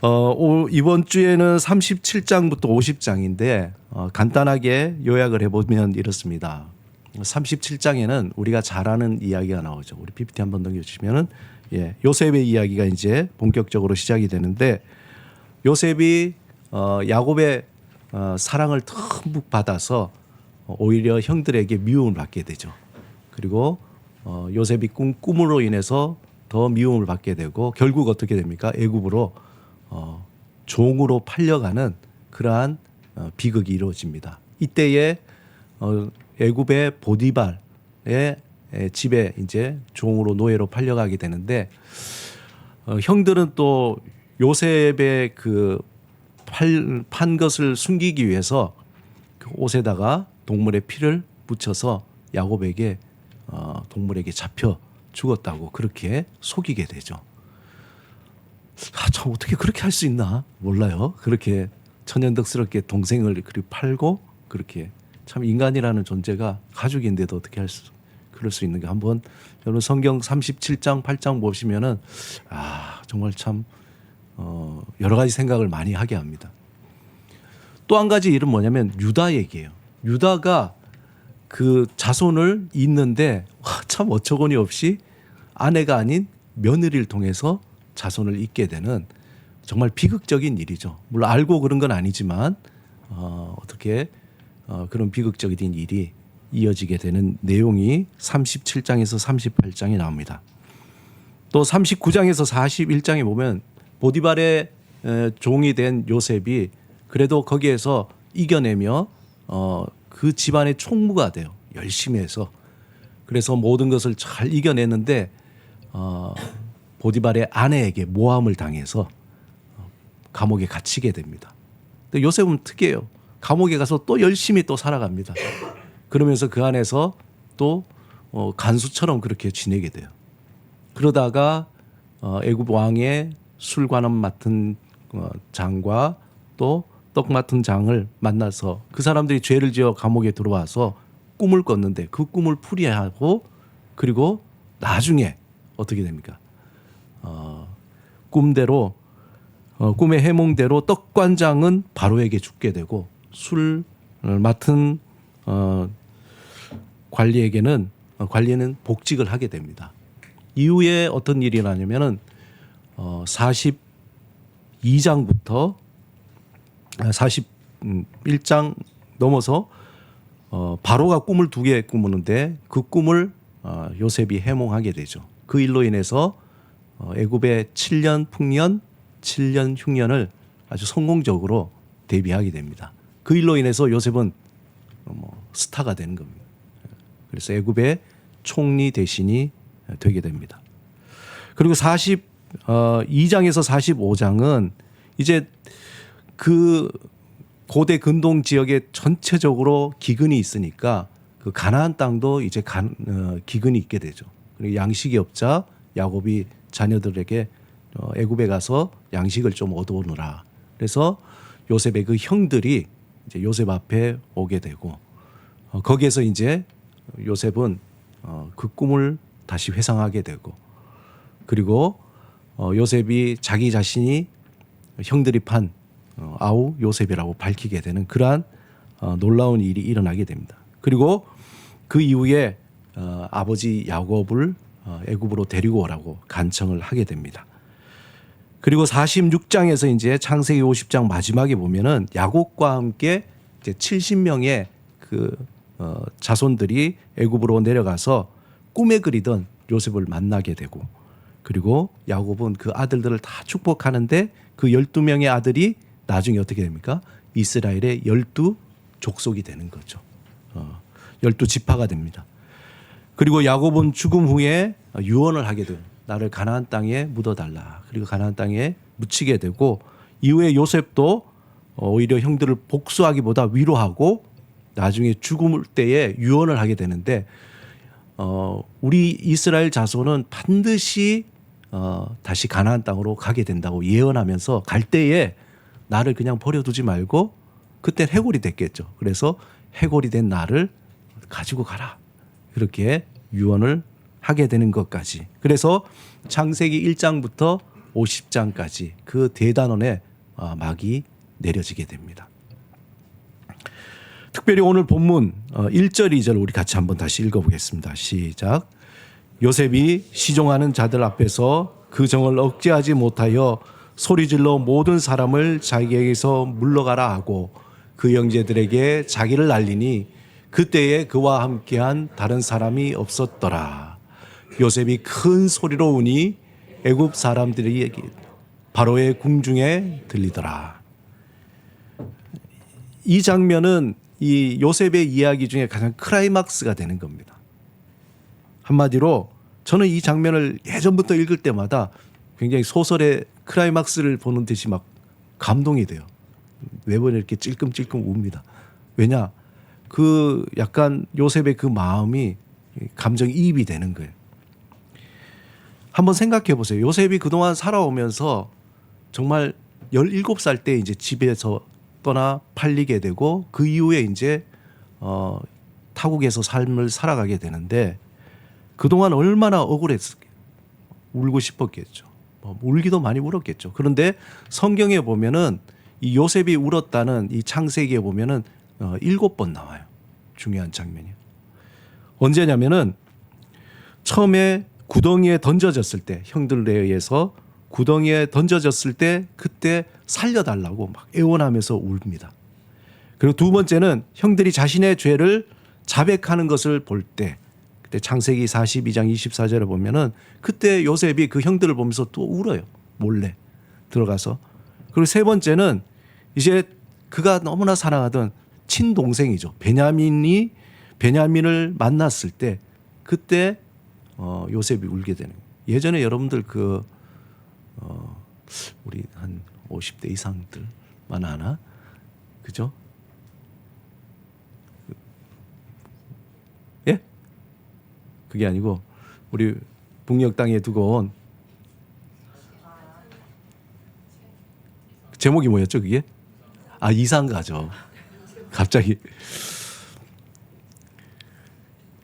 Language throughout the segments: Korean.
어, 오- 이번 주에는 37장부터 50장인데 어, 간단하게 요약을 해보면 이렇습니다. 37장에는 우리가 잘 아는 이야기가 나오죠. 우리 PPT 한번 넘겨주시면은 예, 요셉의 이야기가 이제 본격적으로 시작이 되는데 요셉이 어, 야곱의 어, 사랑을 듬뿍 받아서 어, 오히려 형들에게 미움을 받게 되죠. 그리고 어, 요셉이 꿈 꿈으로 인해서 더 미움을 받게 되고 결국 어떻게 됩니까? 애굽으로 어, 종으로 팔려가는 그러한 어, 비극이 이루어집니다. 이때에 어, 애굽의 보디발의 에, 집에 이제 종으로 노예로 팔려가게 되는데 어, 형들은 또 요셉의 그 팔, 판 것을 숨기기 위해서 그 옷에다가 동물의 피를 묻혀서 야곱에게 어, 동물에게 잡혀 죽었다고 그렇게 속이게 되죠. 아, 참 어떻게 그렇게 할 수 있나 몰라요. 그렇게 천연덕스럽게 동생을 그리 팔고 그렇게 참 인간이라는 존재가 가족인데도 어떻게 할 수 그럴 수 있는가 한번 여러분 성경 37장 8장 보시면은 아 정말 참 어, 여러 가지 생각을 많이 하게 합니다. 또 한 가지 일은 뭐냐면 유다 얘기예요. 유다가 그 자손을 잇는데 와, 참 어처구니 없이 아내가 아닌 며느리를 통해서 자손을 잇게 되는 정말 비극적인 일이죠. 물론 알고 그런 건 아니지만 어, 어떻게 어, 그런 비극적인 일이 이어지게 되는 내용이 37장에서 38장에 나옵니다. 또 39장에서 41장에 보면 보디발의 에, 종이 된 요셉이 그래도 거기에서 이겨내며 어, 그 집안의 총무가 돼요. 열심히 해서 그래서 모든 것을 잘 이겨내는데 어, 보디발의 아내에게 모함을 당해서 어, 감옥에 갇히게 됩니다. 근데 요셉은 특이해요. 감옥에 가서 또 열심히 또 살아갑니다. 그러면서 그 안에서 또 어, 간수처럼 그렇게 지내게 돼요. 그러다가 어, 애굽 왕의 술관원 맡은 어, 장과 또 떡 맡은 장을 만나서 그 사람들이 죄를 지어 감옥에 들어와서 꿈을 꿨는데 그 꿈을 풀이하고 그리고 나중에 어떻게 됩니까? 어, 꿈대로 어, 꿈의 해몽대로 떡관장은 바로에게 죽게 되고 술 맡은 어, 관리에게는 어, 관리는 복직을 하게 됩니다. 이후에 어떤 일이 나냐면은 어 42장부터 41장 넘어서 어 바로가 꿈을 두 개 꾸무는데 그 꿈을 어 요셉이 해몽하게 되죠. 그 일로 인해서 어 애굽의 7년 풍년, 7년 흉년을 아주 성공적으로 대비하게 됩니다. 그 일로 인해서 요셉은 어, 뭐 스타가 되는 겁니다. 그래서 애굽의 총리 대신이 되게 됩니다. 그리고 42장에서 45장은 이제 그 고대 근동 지역에 전체적으로 기근이 있으니까 그 가나안 땅도 이제 간, 어, 기근이 있게 되죠. 그리고 양식이 없자 야곱이 자녀들에게 어, 애굽에 가서 양식을 좀 얻어오느라. 그래서 요셉의 그 형들이 이제 요셉 앞에 오게 되고 어, 거기에서 이제 요셉은 어, 그 꿈을 다시 회상하게 되고 그리고 어, 요셉이 자기 자신이 형들이 판 어, 아우 요셉이라고 밝히게 되는 그러한 어, 놀라운 일이 일어나게 됩니다. 그리고 그 이후에 어, 아버지 야곱을 어, 애굽으로 데리고 오라고 간청을 하게 됩니다. 그리고 46장에서 이제 창세기 50장 마지막에 보면은 야곱과 함께 이제 70명의 그 어, 자손들이 애굽으로 내려가서 꿈에 그리던 요셉을 만나게 되고 그리고 야곱은 그 아들들을 다 축복하는데 그 12명의 아들이 나중에 어떻게 됩니까? 이스라엘의 12 족속이 되는 거죠. 어, 12 지파가 됩니다. 그리고 야곱은 죽음 후에 유언을 하게 돼요. 나를 가나안 땅에 묻어달라. 그리고 가나안 땅에 묻히게 되고 이후에 요셉도 오히려 형들을 복수하기보다 위로하고 나중에 죽을 때에 유언을 하게 되는데 어 우리 이스라엘 자손은 반드시 어 다시 가나안 땅으로 가게 된다고 예언하면서 갈 때에 나를 그냥 버려두지 말고 그때 해골이 됐겠죠. 그래서 해골이 된 나를 가지고 가라. 그렇게 유언을 하게 되는 것까지. 그래서 창세기 1장부터 50장까지 그 대단원의 어, 막이 내려지게 됩니다. 특별히 오늘 본문 어, 1절 2절 우리 같이 한번 다시 읽어보겠습니다. 시작. 요셉이 시종하는 자들 앞에서 그 정을 억제하지 못하여 소리질러 모든 사람을 자기에게서 물러가라 하고 그 형제들에게 자기를 알리니 그때에 그와 함께한 다른 사람이 없었더라. 요셉이 큰 소리로 우니 애굽 사람들이 바로의 궁중에 들리더라. 이 장면은 이 요셉의 이야기 중에 가장 크라이막스가 되는 겁니다. 한마디로 저는 이 장면을 예전부터 읽을 때마다 굉장히 소설의 크라이막스를 보는 듯이 막 감동이 돼요. 매번 이렇게 찔끔찔끔 웁니다. 왜냐? 그 약간 요셉의 그 마음이 감정 이입이 되는 거예요. 한번 생각해 보세요. 요셉이 그동안 살아오면서 정말 17살 때 이제 집에서 떠나 팔리게 되고 그 이후에 이제 어 타국에서 삶을 살아가게 되는데 그동안 얼마나 억울했을게요. 울고 싶었겠죠. 뭐 울기도 많이 울었겠죠. 그런데 성경에 보면은 이 요셉이 울었다는 이 창세기에 보면은 어, 일곱 번 나와요. 중요한 장면이요. 언제냐면은 처음에 구덩이에 던져졌을 때 형들에 의해서 구덩이에 던져졌을 때 그때 살려달라고 막 애원하면서 웁니다. 그리고 두 번째는 형들이 자신의 죄를 자백하는 것을 볼 때 그때 창세기 42장 24절에 보면은 그때 요셉이 그 형들을 보면서 또 울어요. 몰래 들어가서. 그리고 세 번째는 이제 그가 너무나 사랑하던 친동생이죠. 베냐민이 베냐민을 만났을 때 그때 어, 요셉이 울게 되는 거예요. 예전에 여러분들 그 어, 우리 한 50대 이상들만 아나? 그죠? 예? 그게 아니고 우리 북녘 땅에 두고 온 제목이 뭐였죠, 그게? 아, 이상가죠. 갑자기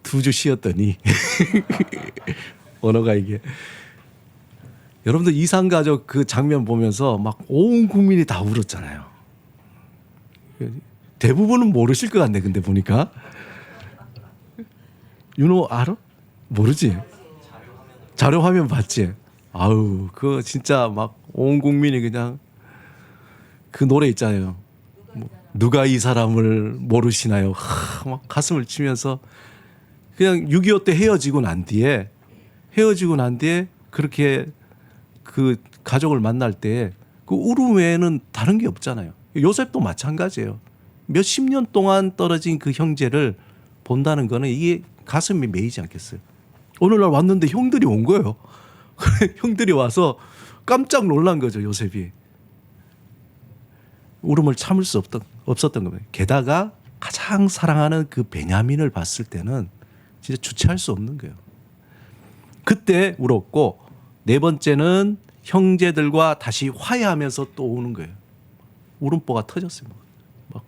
두 주 쉬었더니 언어가 이게 여러분들 이상가족 그 장면 보면서 막 온 국민이 다 울었잖아요. 대부분은 모르실 것 같네. 근데 보니까 윤호 알아? 모르지? 자료 화면 봤지? 아우 그거 진짜 막 온 국민이 그냥 그 노래 있잖아요. 뭐, 누가 이 사람을 모르시나요? 하, 막 가슴을 치면서 그냥 6.25 때 헤어지고 난 뒤에 헤어지고 난 뒤에 그렇게 그 가족을 만날 때 그 울음 외에는 다른 게 없잖아요. 요셉도 마찬가지예요. 몇십 년 동안 떨어진 그 형제를 본다는 거는 이게 가슴이 메이지 않겠어요. 오늘날 왔는데 형들이 온 거예요. 형들이 와서 깜짝 놀란 거죠, 요셉이. 울음을 참을 수 없던, 없었던 겁니다. 게다가 가장 사랑하는 그 베냐민을 봤을 때는 진짜 주체할 수 없는 거예요. 그때 울었고 네 번째는 형제들과 다시 화해하면서 또 우는 거예요. 울음보가 터졌어요. 막, 막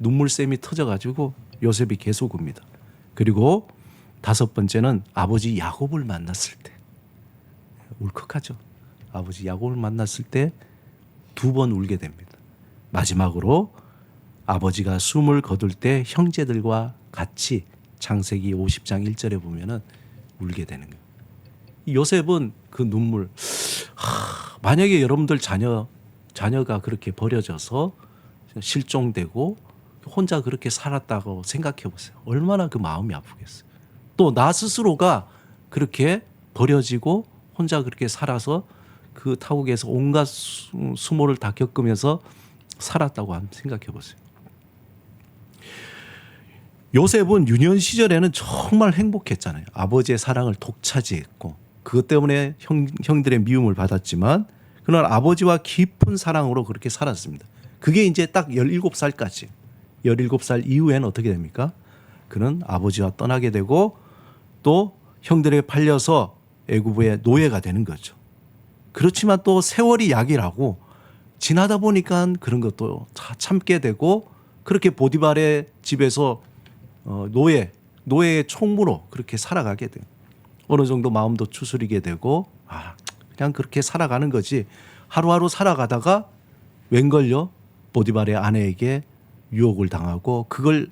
눈물샘이 터져가지고 요셉이 계속 웁니다. 그리고 다섯 번째는 아버지 야곱을 만났을 때 울컥하죠. 아버지 야곱을 만났을 때 두 번 울게 됩니다. 마지막으로 아버지가 숨을 거둘 때 형제들과 같이 창세기 50장 1절에 보면은 울게 되는 거예요. 요셉은 그 눈물 하, 만약에 여러분들 자녀 자녀가 그렇게 버려져서 실종되고 혼자 그렇게 살았다고 생각해 보세요. 얼마나 그 마음이 아프겠어요. 또 나 스스로가 그렇게 버려지고 혼자 그렇게 살아서 그 타국에서 온갖 수- 수모를 다 겪으면서 살았다고 한번 생각해 보세요. 요셉은 유년 시절에는 정말 행복했잖아요. 아버지의 사랑을 독차지했고 그것 때문에 형, 형들의 미움을 받았지만 그러나 아버지와 깊은 사랑으로 그렇게 살았습니다. 그게 이제 딱 17살까지. 17살 이후에는 어떻게 됩니까? 그는 아버지와 떠나게 되고 또 형들에 팔려서 애굽의 노예가 되는 거죠. 그렇지만 또 세월이 약이라고 지나다 보니까 그런 것도 다 참게 되고 그렇게 보디발의 집에서 어, 노예 노예의 총무로 그렇게 살아가게 돼요. 어느 정도 마음도 추스리게 되고 아 그냥 그렇게 살아가는 거지. 하루하루 살아가다가 웬걸요? 보디발의 아내에게 유혹을 당하고 그걸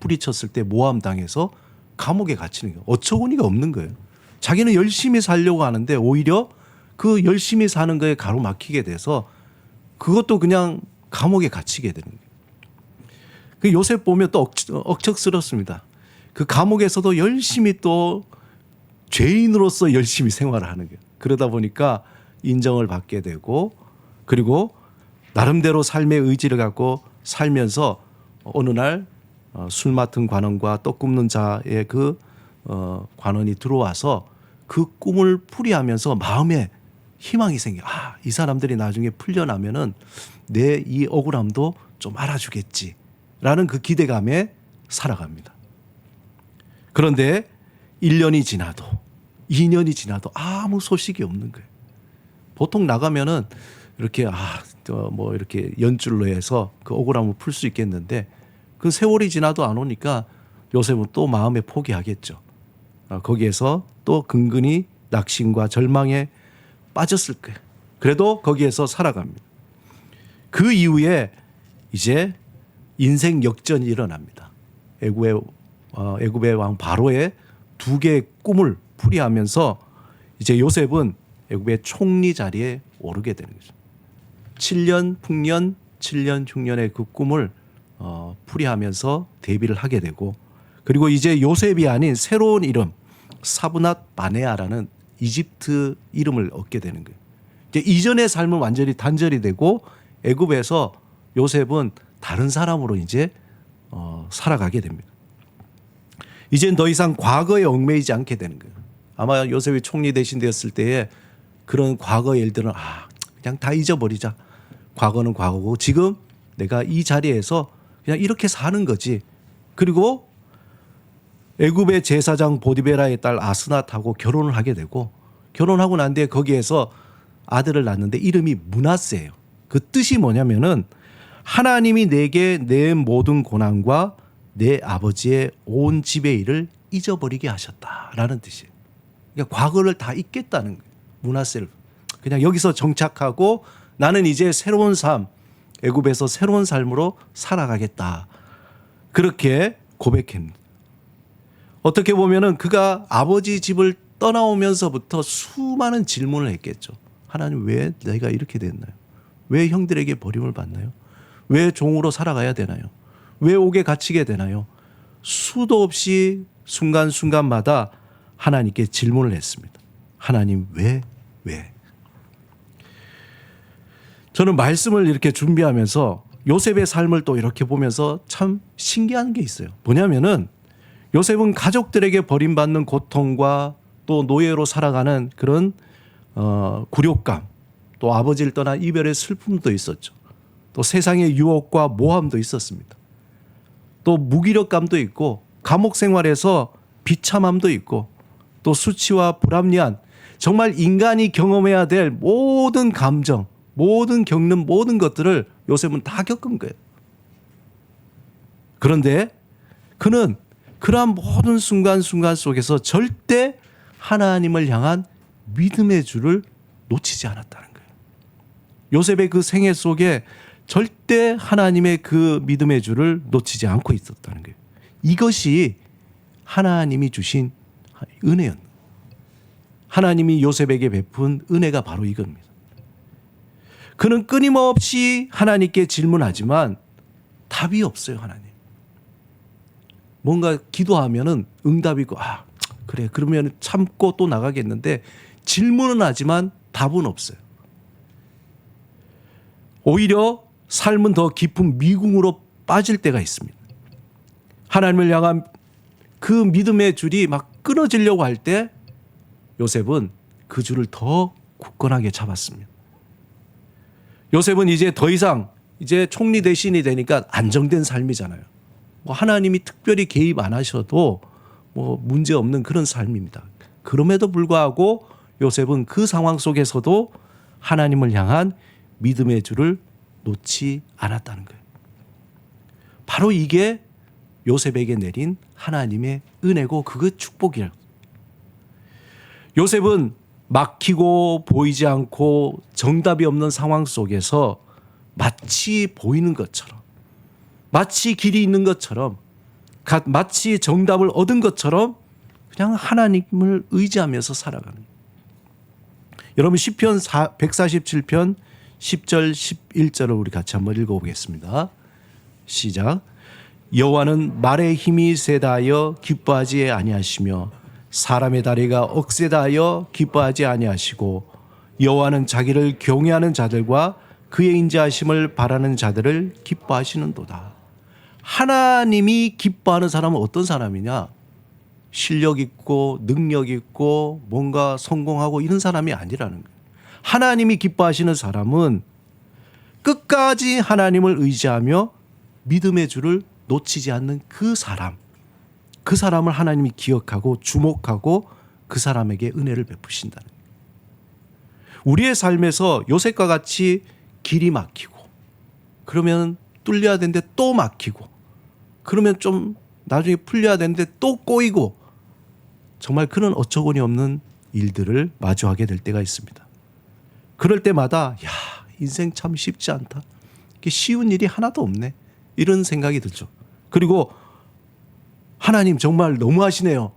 뿌리쳤을 때 모함 당해서 감옥에 갇히는 거예요. 어처구니가 없는 거예요. 자기는 열심히 살려고 하는데 오히려 그 열심히 사는 거에 가로막히게 돼서 그것도 그냥 감옥에 갇히게 되는 거예요. 그 요셉 보면 또 억, 억척스럽습니다. 그 감옥에서도 열심히 또 죄인으로서 열심히 생활을 하는 거예요. 그러다 보니까 인정을 받게 되고 그리고 나름대로 삶의 의지를 갖고 살면서 어느 날 어, 술 맡은 관원과 떡 굽는 자의 그 어, 관원이 들어와서 그 꿈을 풀이하면서 마음에 희망이 생겨. 아, 이 사람들이 나중에 풀려나면은 내 이 억울함도 좀 알아주겠지라는 그 기대감에 살아갑니다. 그런데 1년이 지나도 2년이 지나도 아무 소식이 없는 거예요. 보통 나가면은 이렇게 아 뭐 이렇게 연줄로 해서 그 억울함을 풀 수 있겠는데 그 세월이 지나도 안 오니까 요셉은 또 마음에 포기하겠죠. 아, 거기에서 또 근근히 낙심과 절망에 빠졌을 거예요. 그래도 거기에서 살아갑니다. 그 이후에 이제 인생 역전이 일어납니다. 애굽의 어, 애굽의 왕 바로의 두 개의 꿈을 풀이하면서 이제 요셉은 애굽의 총리 자리에 오르게 되는 거죠. 7년 풍년, 7년 흉년의 그 꿈을 어, 풀이하면서 데뷔를 하게 되고 그리고 이제 요셉이 아닌 새로운 이름 사브낫 바네아라는 이집트 이름을 얻게 되는 거예요. 이제 이전의 삶은 완전히 단절이 되고 애굽에서 요셉은 다른 사람으로 이제 어, 살아가게 됩니다. 이젠 더 이상 과거에 얽매이지 않게 되는 거예요. 아마 요셉이 총리 대신 되었을 때에 그런 과거 일들은 아 그냥 다 잊어버리자. 과거는 과거고 지금 내가 이 자리에서 그냥 이렇게 사는 거지. 그리고 애굽의 제사장 보디베라의 딸 아스낫하고 결혼을 하게 되고 결혼하고 난 뒤에 거기에서 아들을 낳는데 이름이 문하세예요. 그 뜻이 뭐냐면은 하나님이 내게 내 모든 고난과 내 아버지의 온 집의 일을 잊어버리게 하셨다라는 뜻이에요. 그러니까 과거를 다 잊겠다는 거예요. 문하세를 그냥 여기서 정착하고 나는 이제 새로운 삶 애굽에서 새로운 삶으로 살아가겠다. 그렇게 고백했습니다. 어떻게 보면은 그가 아버지 집을 떠나오면서부터 수많은 질문을 했겠죠. 하나님 왜 내가 이렇게 됐나요? 왜 형들에게 버림을 받나요? 왜 종으로 살아가야 되나요? 왜 옥에 갇히게 되나요? 수도 없이 순간순간마다 하나님께 질문을 했습니다. 하나님 왜? 왜? 저는 말씀을 이렇게 준비하면서 요셉의 삶을 또 이렇게 보면서 참 신기한 게 있어요. 뭐냐면은 요셉은 가족들에게 버림받는 고통과 또 노예로 살아가는 그런 어, 굴욕감, 또 아버지를 떠난 이별의 슬픔도 있었죠. 또 세상의 유혹과 모함도 있었습니다. 또 무기력감도 있고 감옥 생활에서 비참함도 있고 또 수치와 불합리한 정말 인간이 경험해야 될 모든 감정, 모든 겪는 모든 것들을 요셉은 다 겪은 거예요. 그런데 그는 그러한 모든 순간순간 속에서 절대 하나님을 향한 믿음의 줄을 놓치지 않았다는 거예요. 요셉의 그 생애 속에 절대 하나님의 그 믿음의 줄을 놓치지 않고 있었다는 거예요. 이것이 하나님이 주신 은혜였는 하나님이 요셉에게 베푼 은혜가 바로 이겁니다. 그는 끊임없이 하나님께 질문하지만 답이 없어요, 하나님. 뭔가 기도하면은 응답이고 아 그래 그러면 참고 또 나가겠는데 질문은 하지만 답은 없어요. 오히려 삶은 더 깊은 미궁으로 빠질 때가 있습니다. 하나님을 향한 그 믿음의 줄이 막 끊어지려고 할 때 요셉은 그 줄을 더 굳건하게 잡았습니다. 요셉은 이제 더 이상 이제 총리 대신이 되니까 안정된 삶이잖아요. 뭐 하나님이 특별히 개입 안 하셔도 뭐 문제 없는 그런 삶입니다. 그럼에도 불구하고 요셉은 그 상황 속에서도 하나님을 향한 믿음의 줄을 놓지 않았다는 거예요. 바로 이게 요셉에게 내린 하나님의 은혜고 그것 축복이에요. 요셉은 막히고 보이지 않고 정답이 없는 상황 속에서 마치 보이는 것처럼 마치 길이 있는 것처럼 가- 마치 정답을 얻은 것처럼 그냥 하나님을 의지하면서 살아가는 거예요. 여러분 시편 147편 10절 11절을 우리 같이 한번 읽어보겠습니다. 시작. 여호와는 말의 힘이 세다하여 기뻐하지 아니하시며 사람의 다리가 억세다하여 기뻐하지 아니하시고 여호와는 자기를 경외하는 자들과 그의 인자하심을 바라는 자들을 기뻐하시는도다. 하나님이 기뻐하는 사람은 어떤 사람이냐? 실력 있고 능력 있고 뭔가 성공하고 이런 사람이 아니라는 거예요. 하나님이 기뻐하시는 사람은 끝까지 하나님을 의지하며 믿음의 줄을 놓치지 않는 그 사람. 그 사람을 하나님이 기억하고 주목하고 그 사람에게 은혜를 베푸신다는. 우리의 삶에서 요셉과 같이 길이 막히고 그러면 뚫려야 되는데 또 막히고 그러면 좀 나중에 풀려야 되는데 또 꼬이고 정말 그런 어처구니 없는 일들을 마주하게 될 때가 있습니다. 그럴 때마다 야 인생 참 쉽지 않다. 이게 쉬운 일이 하나도 없네. 이런 생각이 들죠. 그리고 하나님 정말 너무하시네요.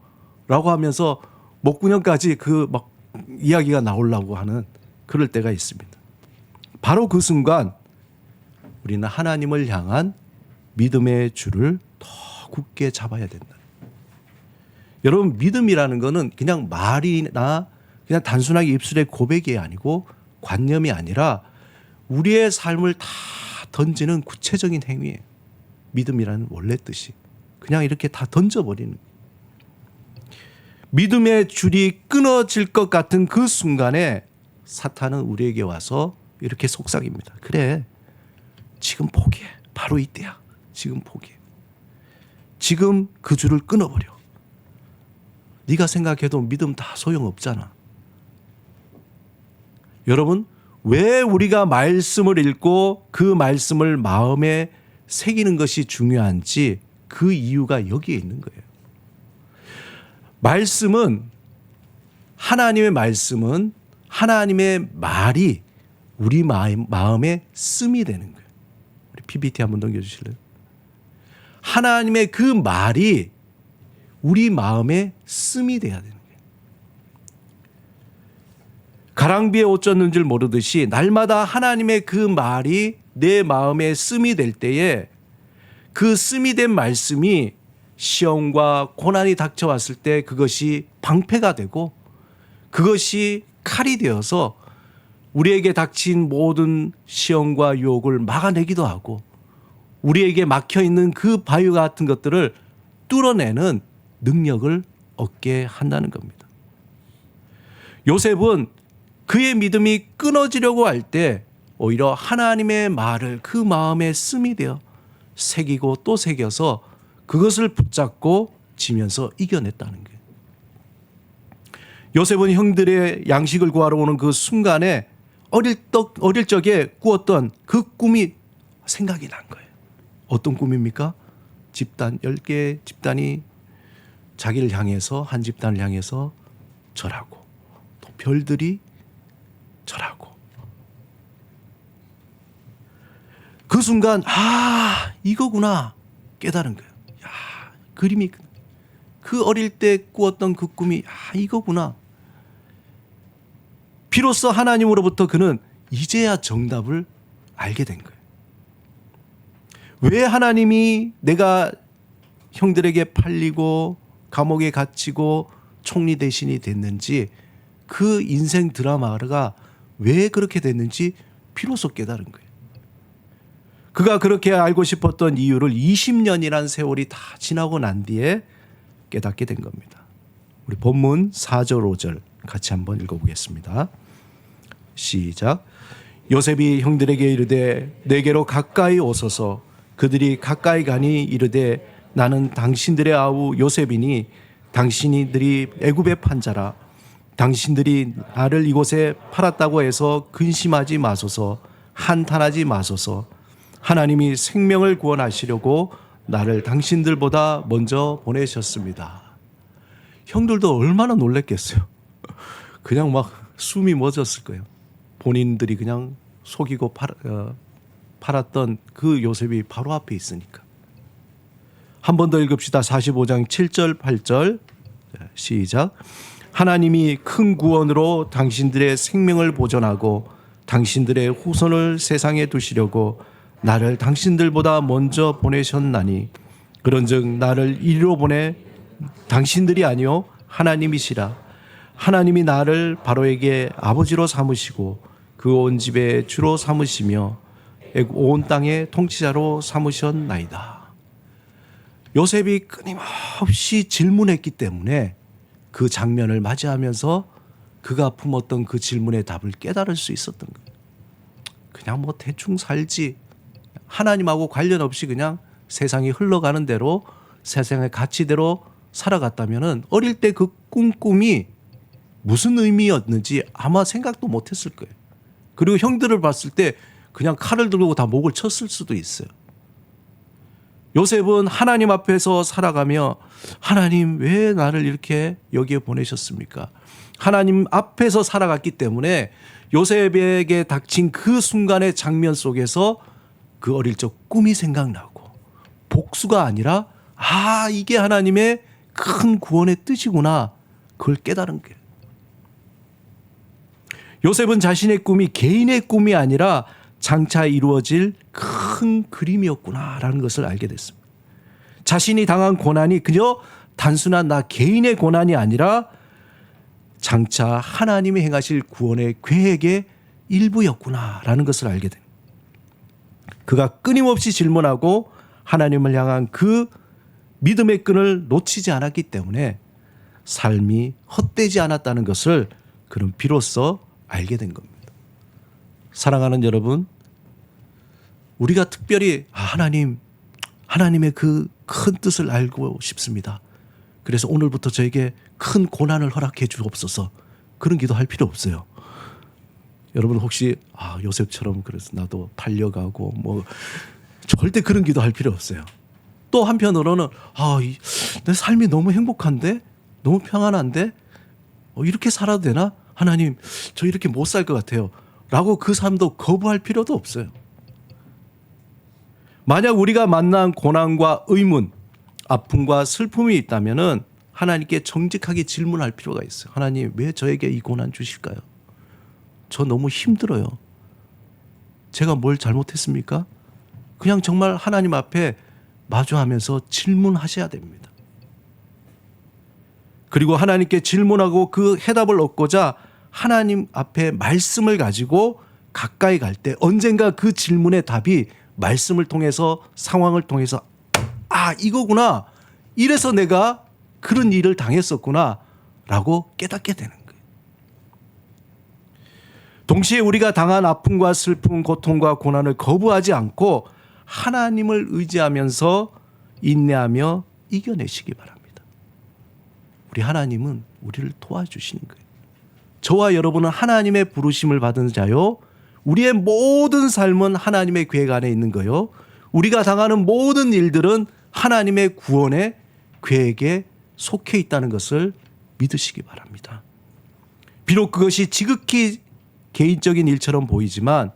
라고 하면서 목구녕까지 그 막 이야기가 나오려고 하는 그럴 때가 있습니다. 바로 그 순간 우리는 하나님을 향한 믿음의 줄을 더 굳게 잡아야 된다. 여러분 믿음이라는 거는 그냥 말이나 그냥 단순하게 입술의 고백이 아니고 관념이 아니라 우리의 삶을 다 던지는 구체적인 행위예요. 믿음이라는 원래 뜻이 그냥 이렇게 다 던져버리는. 믿음의 줄이 끊어질 것 같은 그 순간에 사탄은 우리에게 와서 이렇게 속삭입니다. 그래, 지금 포기해. 바로 이때야. 지금 포기해. 지금 그 줄을 끊어버려. 네가 생각해도 믿음 다 소용없잖아. 여러분, 왜 우리가 말씀을 읽고 그 말씀을 마음에 새기는 것이 중요한지 그 이유가 여기에 있는 거예요. 말씀은 하나님의 말씀은 하나님의 말이 우리 마음, 마음에 씀이 되는 거예요. 우리 PPT 한번 넘겨 주실래요? 하나님의 그 말이 우리 마음에 씀이 돼야 되는 거예요. 가랑비에 옷 젖는 줄 모르듯이 날마다 하나님의 그 말이 내 마음에 씀이 될 때에 그 씀이 된 말씀이 시험과 고난이 닥쳐왔을 때 그것이 방패가 되고 그것이 칼이 되어서 우리에게 닥친 모든 시험과 유혹을 막아내기도 하고 우리에게 막혀 있는 그 바위 같은 것들을 뚫어내는 능력을 얻게 한다는 겁니다. 요셉은 그의 믿음이 끊어지려고 할 때 오히려 하나님의 말을 그 마음에 씀이 되어 새기고 또 새겨서 그것을 붙잡고 지면서 이겨냈다는 거예요. 요셉은 형들의 양식을 구하러 오는 그 순간에 어릴 적 어릴 적에 꾸었던 그 꿈이 생각이 난 거예요. 어떤 꿈입니까? 집단 10개 집단이 자기를 향해서 한 집단을 향해서 절하고 또 별들이 절하고 그 순간 아 이거구나 깨달은 거예요. 야 그림이 그 어릴 때 꾸었던 그 꿈이 아 이거구나. 비로소 하나님으로부터 그는 이제야 정답을 알게 된 거예요. 왜 하나님이 내가 형들에게 팔리고 감옥에 갇히고 총리 대신이 됐는지 그 인생 드라마가 왜 그렇게 됐는지 비로소 깨달은 거예요. 그가 그렇게 알고 싶었던 이유를 20년이란 세월이 다 지나고 난 뒤에 깨닫게 된 겁니다. 우리 본문 4절 5절 같이 한번 읽어보겠습니다. 시작. 요셉이 형들에게 이르되 내게로 가까이 오소서 그들이 가까이 가니 이르되 나는 당신들의 아우 요셉이니 당신이들이 애굽의 판자라 당신들이 나를 이곳에 팔았다고 해서 근심하지 마소서 한탄하지 마소서 하나님이 생명을 구원하시려고 나를 당신들보다 먼저 보내셨습니다. 형들도 얼마나 놀랬겠어요. 그냥 막 숨이 멎었을 거예요. 본인들이 그냥 속이고 팔, 어, 팔았던 그 요셉이 바로 앞에 있으니까. 한 번 더 읽읍시다. 45장 7절 8절 자, 시작. 하나님이 큰 구원으로 당신들의 생명을 보존하고 당신들의 후손을 세상에 두시려고 나를 당신들보다 먼저 보내셨나니 그런즉 나를 이리로 보내 당신들이 아니요 하나님이시라 하나님이 나를 바로에게 아버지로 삼으시고 그 온 집에 주로 삼으시며 온 땅의 통치자로 삼으셨나이다. 요셉이 끊임없이 질문했기 때문에 그 장면을 맞이하면서 그가 품었던 그 질문의 답을 깨달을 수 있었던 거예요. 그냥 뭐 대충 살지 하나님하고 관련 없이 그냥 세상이 흘러가는 대로 세상의 가치대로 살아갔다면은 어릴 때 그 꿈꿈이 무슨 의미였는지 아마 생각도 못했을 거예요. 그리고 형들을 봤을 때 그냥 칼을 들고 다 목을 쳤을 수도 있어요. 요셉은 하나님 앞에서 살아가며 하나님 왜 나를 이렇게 여기에 보내셨습니까? 하나님 앞에서 살아갔기 때문에 요셉에게 닥친 그 순간의 장면 속에서 그 어릴 적 꿈이 생각나고 복수가 아니라 아 이게 하나님의 큰 구원의 뜻이구나 그걸 깨달은 거예요. 요셉은 자신의 꿈이 개인의 꿈이 아니라 장차 이루어질 큰 그림이었구나라는 것을 알게 됐습니다. 자신이 당한 고난이 그저 단순한 나 개인의 고난이 아니라 장차 하나님이 행하실 구원의 계획의 일부였구나라는 것을 알게 됩니다. 그가 끊임없이 질문하고 하나님을 향한 그 믿음의 끈을 놓치지 않았기 때문에 삶이 헛되지 않았다는 것을 그는 비로소 알게 된 겁니다. 사랑하는 여러분, 우리가 특별히 아, 하나님, 하나님의 그 큰 뜻을 알고 싶습니다. 그래서 오늘부터 저에게 큰 고난을 허락해 주옵소서. 그런 기도할 필요 없어요. 여러분 혹시 아 요셉처럼 그래서 나도 팔려가고 뭐 절대 그런 기도할 필요 없어요. 또 한편으로는 아내 삶이 너무 행복한데 너무 평안한데 어, 이렇게 살아도 되나 하나님 저 이렇게 못 살 것 같아요. 라고 그 삶도 거부할 필요도 없어요. 만약 우리가 만난 고난과 의문, 아픔과 슬픔이 있다면은 하나님께 정직하게 질문할 필요가 있어요. 하나님 왜 저에게 이 고난 주실까요? 저 너무 힘들어요. 제가 뭘 잘못했습니까? 그냥 정말 하나님 앞에 마주하면서 질문하셔야 됩니다. 그리고 하나님께 질문하고 그 해답을 얻고자 하나님 앞에 말씀을 가지고 가까이 갈 때 언젠가 그 질문의 답이 말씀을 통해서 상황을 통해서 아 이거구나 이래서 내가 그런 일을 당했었구나 라고 깨닫게 되는 거예요. 동시에 우리가 당한 아픔과 슬픔, 고통과 고난을 거부하지 않고 하나님을 의지하면서 인내하며 이겨내시기 바랍니다. 우리 하나님은 우리를 도와주시는 거예요. 저와 여러분은 하나님의 부르심을 받은 자요. 우리의 모든 삶은 하나님의 계획 안에 있는 거요. 우리가 당하는 모든 일들은 하나님의 구원의 계획에 속해 있다는 것을 믿으시기 바랍니다. 비록 그것이 지극히 개인적인 일처럼 보이지만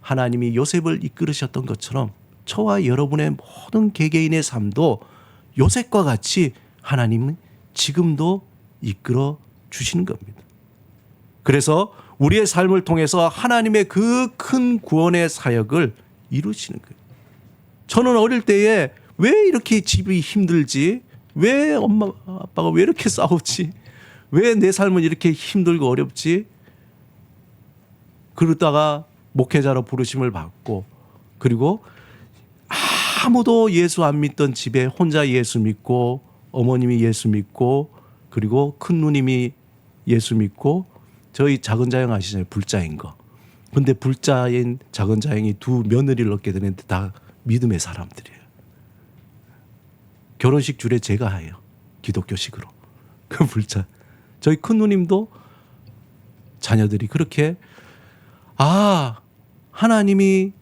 하나님이 요셉을 이끌으셨던 것처럼 저와 여러분의 모든 개개인의 삶도 요셉과 같이 하나님은 지금도 이끌어 주시는 겁니다. 그래서 우리의 삶을 통해서 하나님의 그 큰 구원의 사역을 이루시는 거예요. 저는 어릴 때에 왜 이렇게 집이 힘들지? 왜 엄마 아빠가 왜 이렇게 싸우지? 왜 내 삶은 이렇게 힘들고 어렵지? 그러다가 목회자로 부르심을 받고 그리고 아무도 예수 안 믿던 집에 혼자 예수 믿고 어머님이 예수 믿고 그리고 큰 누님이 예수 믿고 저희 작은 자형 아시잖아요 불자인 거. 근데 불자인 작은 자형이 두 며느리를 얻게 되는데 다 믿음의 사람들이에요. 결혼식 줄에 제가 해요. 기독교식으로. 그 불자. 저희 큰 누님도 자녀들이 그렇게 아 하나님이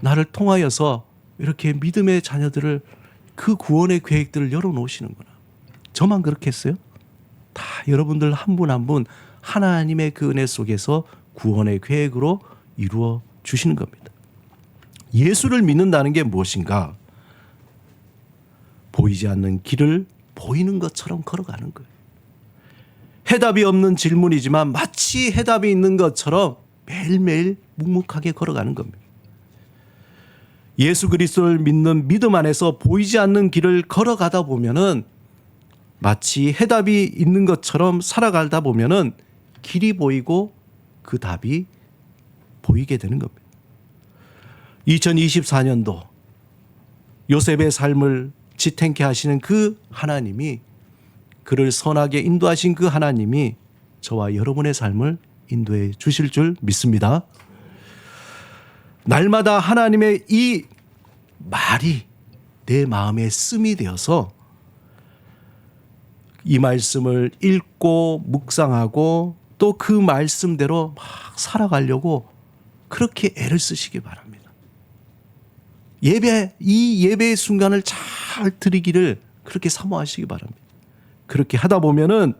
나를 통하여서 이렇게 믿음의 자녀들을 그 구원의 계획들을 열어놓으시는구나. 저만 그렇게 했어요? 다 여러분들 한 분 한 분 하나님의 그 은혜 속에서 구원의 계획으로 이루어 주시는 겁니다. 예수를 믿는다는 게 무엇인가? 보이지 않는 길을 보이는 것처럼 걸어가는 거예요. 해답이 없는 질문이지만 마치 해답이 있는 것처럼 매일매일 묵묵하게 걸어가는 겁니다. 예수 그리스도를 믿는 믿음 안에서 보이지 않는 길을 걸어가다 보면은 마치 해답이 있는 것처럼 살아가다 보면은 길이 보이고 그 답이 보이게 되는 겁니다. 2024년도 요셉의 삶을 지탱케 하시는 그 하나님이 그를 선하게 인도하신 그 하나님이 저와 여러분의 삶을 인도해 주실 줄 믿습니다. 날마다 하나님의 이 말이 내 마음에 씀이 되어서 이 말씀을 읽고 묵상하고 또 그 말씀대로 막 살아가려고 그렇게 애를 쓰시기 바랍니다. 예배 이 예배의 순간을 잘 드리기를 그렇게 사모하시기 바랍니다. 그렇게 하다 보면은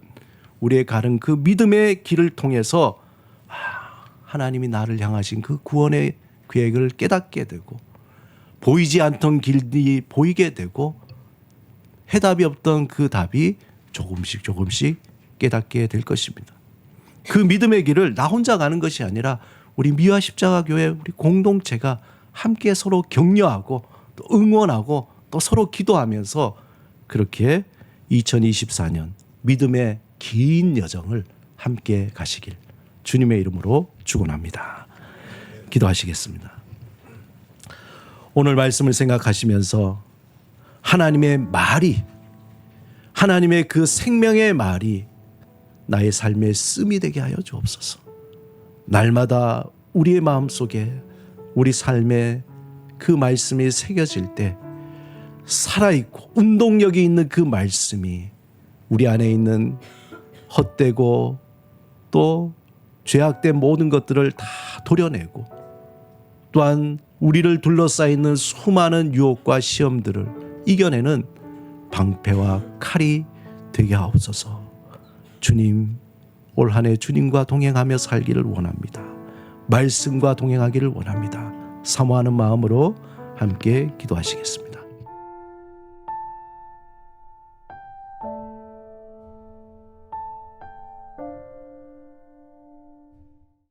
우리의 가는 그 믿음의 길을 통해서 아, 하나님이 나를 향하신 그 구원의 계획을 깨닫게 되고 보이지 않던 길이 보이게 되고 해답이 없던 그 답이 조금씩 조금씩 깨닫게 될 것입니다. 그 믿음의 길을 나 혼자 가는 것이 아니라 우리 미화 십자가 교회 우리 공동체가 함께 서로 격려하고 또 응원하고 또 서로 기도하면서 그렇게 2024년 믿음의 긴 여정을 함께 가시길 주님의 이름으로 축원합니다. 기도하시겠습니다. 오늘 말씀을 생각하시면서 하나님의 말이 하나님의 그 생명의 말이 나의 삶에 씀이 되게 하여 주옵소서. 날마다 우리의 마음 속에 우리 삶에 그 말씀이 새겨질 때 살아있고 운동력이 있는 그 말씀이 우리 안에 있는 헛되고 또 죄악된 모든 것들을 다 도려내고 또한 우리를 둘러싸이는 수많은 유혹과 시험들을 이겨내는 방패와 칼이 되게 하옵소서. 주님, 올 한 해 주님과 동행하며 살기를 원합니다. 말씀과 동행하기를 원합니다. 사모하는 마음으로 함께 기도하시겠습니다.